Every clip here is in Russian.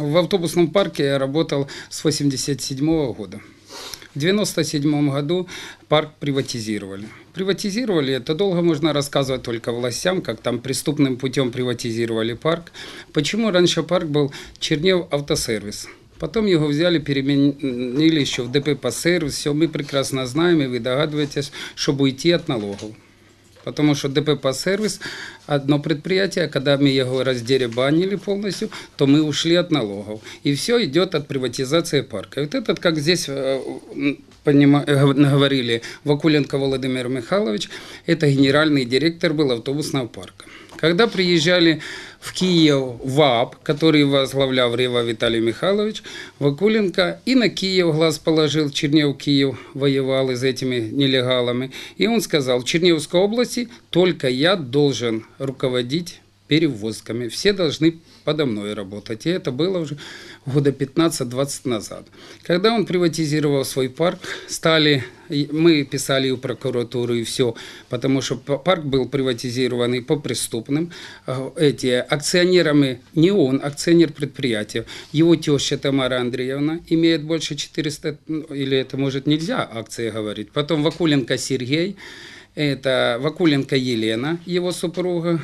В автобусном парке я работал с 87 года. В 97 году парк приватизировали. Приватизировали, это долго можно рассказывать только властям, как там преступным путем приватизировали парк. Почему раньше парк был Чернев автосервис? Потом его взяли, переменили еще в ДП сервис. Все мы прекрасно знаем, и вы догадываетесь, чтобы уйти от налогов. Потому что ДПП сервис одно предприятие, когда мы его раздеребанили полностью, то мы ушли от налогов. И все идет от приватизации парка. Вот этот, как здесь э, э, говорили, Вакуленко Владимир Михайлович, это генеральный директор был автобусного парка. Когда приезжали в Киев ВАП, который возглавлял Рева Виталий Михайлович, Вакуленко и на Киев глаз положил, Чернев Киев воевал с этими нелегалами, и он сказал, в Черневской области только я должен руководить перевозками, все должны подо мной работать. И это было уже года 15-20 назад. Когда он приватизировал свой парк, стали, мы писали и в прокуратуру, и все, потому что парк был приватизированный по преступным. А, Эти акционерами, не он, акционер предприятия, его теща Тамара Андреевна имеет больше 400, ну, или это может нельзя акции говорить. Потом Вакуленко Сергей, это Вакуленко Елена, его супруга,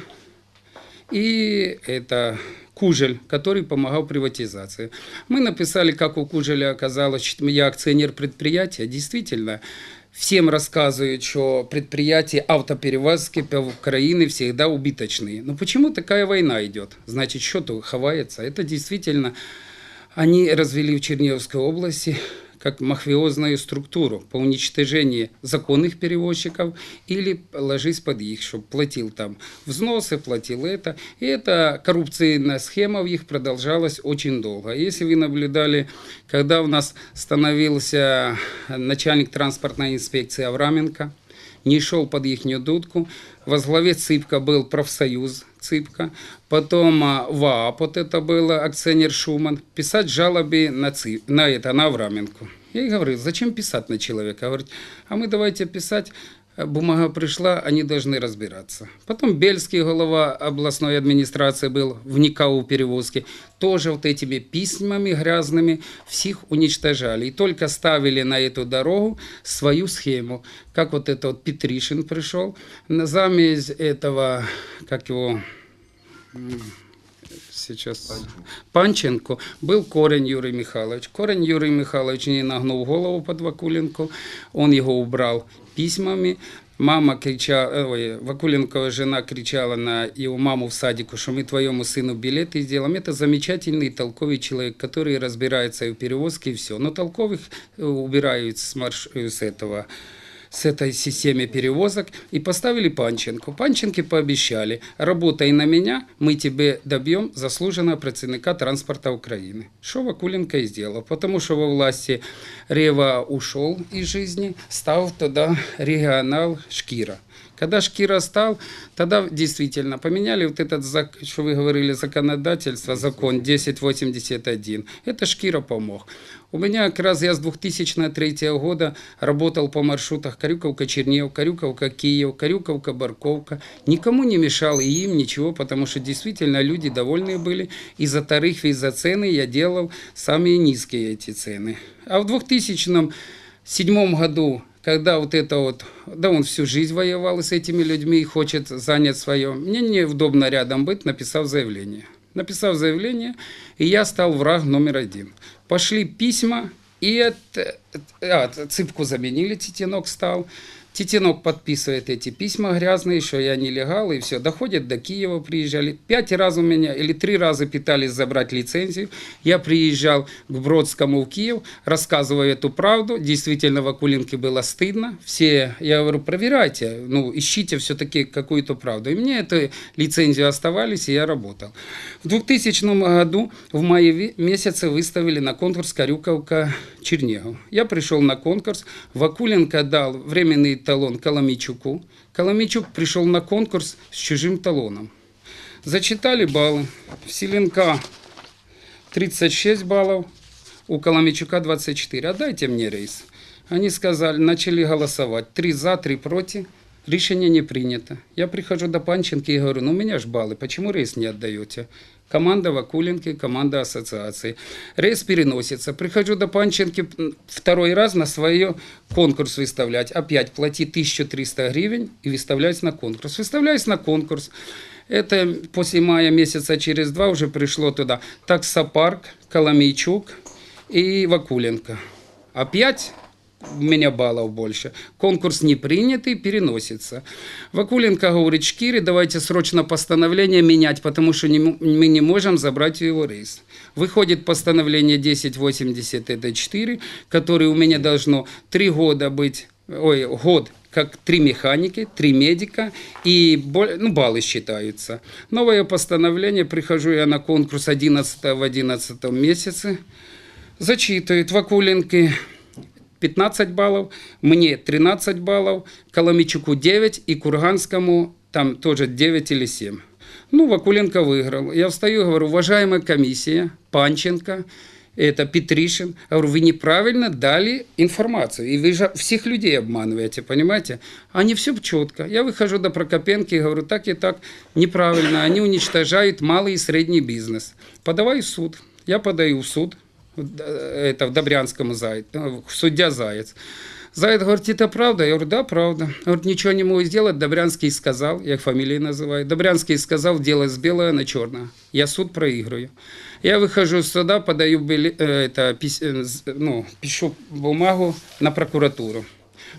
и это Кужель, который помогал приватизации. Мы написали, как у Кужеля оказалось, что я акционер предприятия. Действительно, всем рассказывают, что предприятия автоперевозки по Украине всегда убыточные. Но почему такая война идет? Значит, что-то ховается. Это действительно они развели в Черниговской области как мафиозную структуру по уничтожению законных перевозчиков или ложись под их, чтобы платил там взносы, платил это. И эта коррупционная схема в их продолжалась очень долго. Если вы наблюдали, когда у нас становился начальник транспортной инспекции Авраменко, не шел под их дудку. Во главе ЦИПКа был профсоюз ЦИПКа, потом а, ВААП, вот это было, акционер Шуман, писать жалобы на, ЦИП, на это, на Авраменко. Я ей говорю, зачем писать на человека? Говорит, а мы давайте писать, э, бумага пришла, они должны разбираться. Потом Бельский, голова областной администрации был в НИКАУ перевозки, тоже вот этими письмами грязными всех уничтожали. И только ставили на эту дорогу свою схему. Как вот это вот Петришин пришел, на замесь этого, как его, сейчас Панченко был корень Юрий Михайлович. Корень Юрий Михайлович не нагнув голову под Вакуленко, он его убрал письмами. Мама кричала, ой, Вакуленкова жена кричала на его маму в садику, что мы твоему сыну билеты сделаем. Это замечательный толковый человек, который разбирается и в перевозке, и все. Но толковых э, убирают с, марш... э, с этого с этой системы перевозок и поставили Панченко. Панченко пообещали, работай на меня, мы тебе добьем заслуженного працівника транспорта України. Что Вакуленко и сделал, потому что во власти Рева ушел из жизни, стал тогда регионал Шкира. Когда Шкира стал, тогда действительно поменяли вот этот, что вы говорили, законодательство, закон 1081. Это Шкира помог. У меня как раз я с 2003 года работал по маршрутах Карюковка-Чернев, Карюковка-Киев, Карюковка-Барковка. Никому не мешал и им ничего, потому что действительно люди довольны были. И за тарифы, и за цены я делал самые низкие эти цены. А в 2007 году когда вот это вот, да он всю жизнь воевал с этими людьми и хочет занять свое, мне неудобно рядом быть, написав заявление. Написав заявление, и я стал враг номер один. Пошли письма, и это, а, цыпку заменили, Титинок стал. Титинок подписывает эти письма грязные, что я нелегал, и все. Доходят до Киева, приезжали. Пять раз у меня, или три раза пытались забрать лицензию. Я приезжал к Бродскому в Киев, рассказываю эту правду. Действительно, в Акулинке было стыдно. Все, я говорю, проверяйте, ну, ищите все-таки какую-то правду. И мне эту лицензию оставались, и я работал. В 2000 году в мае месяце выставили на конкурс Карюковка Чернегов. Я пришел на конкурс, Вакуленко дал временный талон Коломичуку. Коломичук пришел на конкурс с чужим талоном. Зачитали баллы. В Селенка 36 баллов, у Коломичука 24. Отдайте мне рейс. Они сказали, начали голосовать. Три за, три против. Решение не принято. Я прихожу до Панченки и говорю, ну у меня ж баллы, почему рейс не отдаете? Команда Вакуленки, команда ассоциации. Рейс переносится. Прихожу до Панченки второй раз на свое конкурс выставлять. Опять плати 1300 гривен и выставляюсь на конкурс. Выставляюсь на конкурс. Это после мая месяца через два уже пришло туда таксопарк, Коломейчук и Вакуленко. Опять у меня баллов больше. Конкурс не принятый, переносится. Вакуленко говорит, Шкири, давайте срочно постановление менять, потому что не мы не можем забрать его рейс. Выходит постановление 1080 это 4, которое у меня должно три года быть, ой, год как три механики, три медика и ну, баллы считаются. Новое постановление, прихожу я на конкурс 11 в 11 месяце, зачитывают Вакуленки 15 баллов, мне 13 баллов, Коломичуку 9 и Курганскому там тоже 9 или 7. Ну, Вакуленко выиграл. Я встаю и говорю, уважаемая комиссия, Панченко, это Петришин, говорю, вы неправильно дали информацию, и вы же всех людей обманываете, понимаете? Они все четко. Я выхожу до Прокопенки и говорю, так и так, неправильно, они уничтожают малый и средний бизнес. Подавай в суд. Я подаю в суд, это в Добрянском Заяц, э, судья Заяц. Заяц говорит, это правда? Я говорю, да, правда. Говорит, ничего не могу сделать. Добрянский сказал, я их фамилии называю. Добрянский сказал, делай с белое на черное. Я суд проиграю. Я выхожу с суда, подаю биле- э, это, пис- э, з- ну, пишу бумагу на прокуратуру.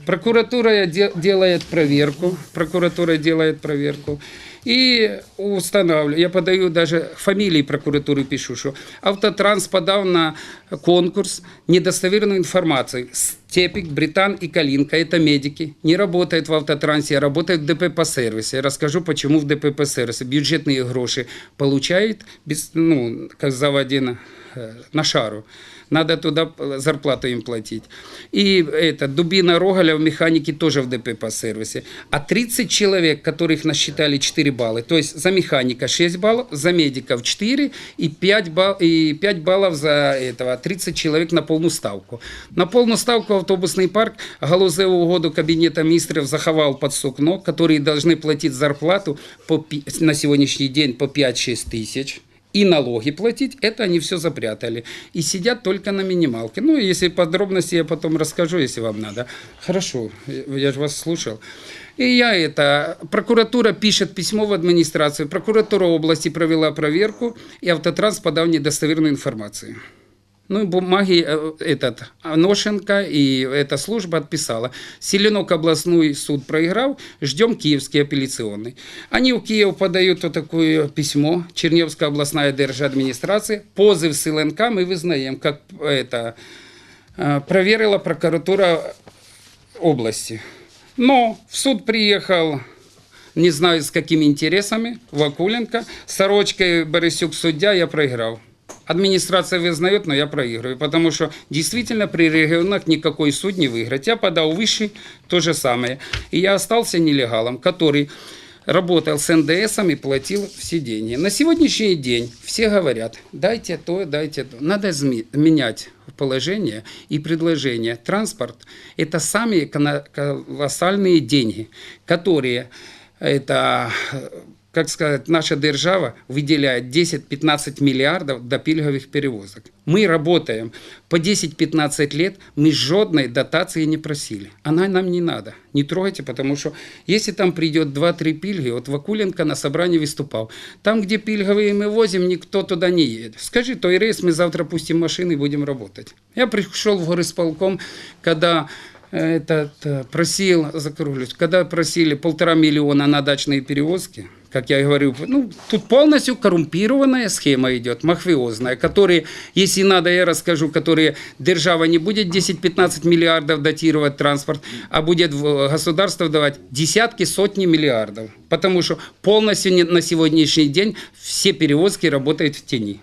Прокуратура де- делает проверку, прокуратура делает проверку и устанавливаю. Я подаю даже фамилии прокуратуры пишу, что автотранс подал на конкурс недостоверную информацию. Степик, Британ и Калинка, это медики, не работают в автотрансе, а работают в ДПП сервисе. Я расскажу, почему в ДПП сервисе бюджетные гроши получают без, ну, как заводина э, на шару. Надо туда зарплату им платить. И это, Дубина Рогаля в механике тоже в ДПП сервисе. А 30 человек, которых насчитали 4 балла, то есть за механика 6 баллов, за медиков 4 и 5, балл, и 5 баллов за этого, 30 человек на полную ставку. На полную ставку автобусный парк галузеву угоду Кабинета министров заховал под сукно, которые должны платить зарплату по, на сегодняшний день по 5-6 тысяч и налоги платить, это они все запрятали. И сидят только на минималке. Ну, если подробности я потом расскажу, если вам надо. Хорошо, я- я же вас слушал. И я это, прокуратура пишет письмо в администрацию, прокуратура области провела проверку, и автотранс подал недостоверную информацию. Ну, бумаги э, этот, Аношенко и эта служба отписала. Селенок областной суд проиграл, ждем Киевский апелляционный. Они в Киев подают вот такое письмо, Черневская областная держадминистрация, позыв с ЛНК мы вызнаем, как это, э, проверила прокуратура области. Но в суд приехал не знаю с какими интересами, Вакуленко, Сорочкой Борисюк судья, я проиграл. Администрация вызнает, но я проигрываю, потому что действительно при регионах никакой суд не выиграть. Я подал высший, то же самое. И я остался нелегалом, который работал с НДСом и платил все деньги. На сегодняшний день все говорят, дайте то, дайте то. Надо менять положение и предложение. Транспорт – это самые колоссальные деньги, которые это, э, как сказать, наша держава выделяет 10-15 миллиардов до пільговых перевозок. Мы работаем по 10-15 лет, мы жодной дотации не просили. Она нам не надо. Не трогайте, потому что если там придет 2-3 пильги, вот Вакуленко на собрании выступал, там, где пильговые мы возим, никто туда не едет. Скажи, той рейс мы завтра пустим машины и будем работать. Я пришел в горисполком, когда этот, э, просил, закруглюсь, когда просили полтора миллиона на дачные перевозки, как я и говорю, ну, тут полностью коррумпированная схема идет, махвиозная, которые, если надо, я расскажу, которые держава не будет 10-15 миллиардов датировать транспорт, а будет в государство давать десятки, сотни миллиардов. Потому что полностью на сегодняшний день все перевозки работают в тени.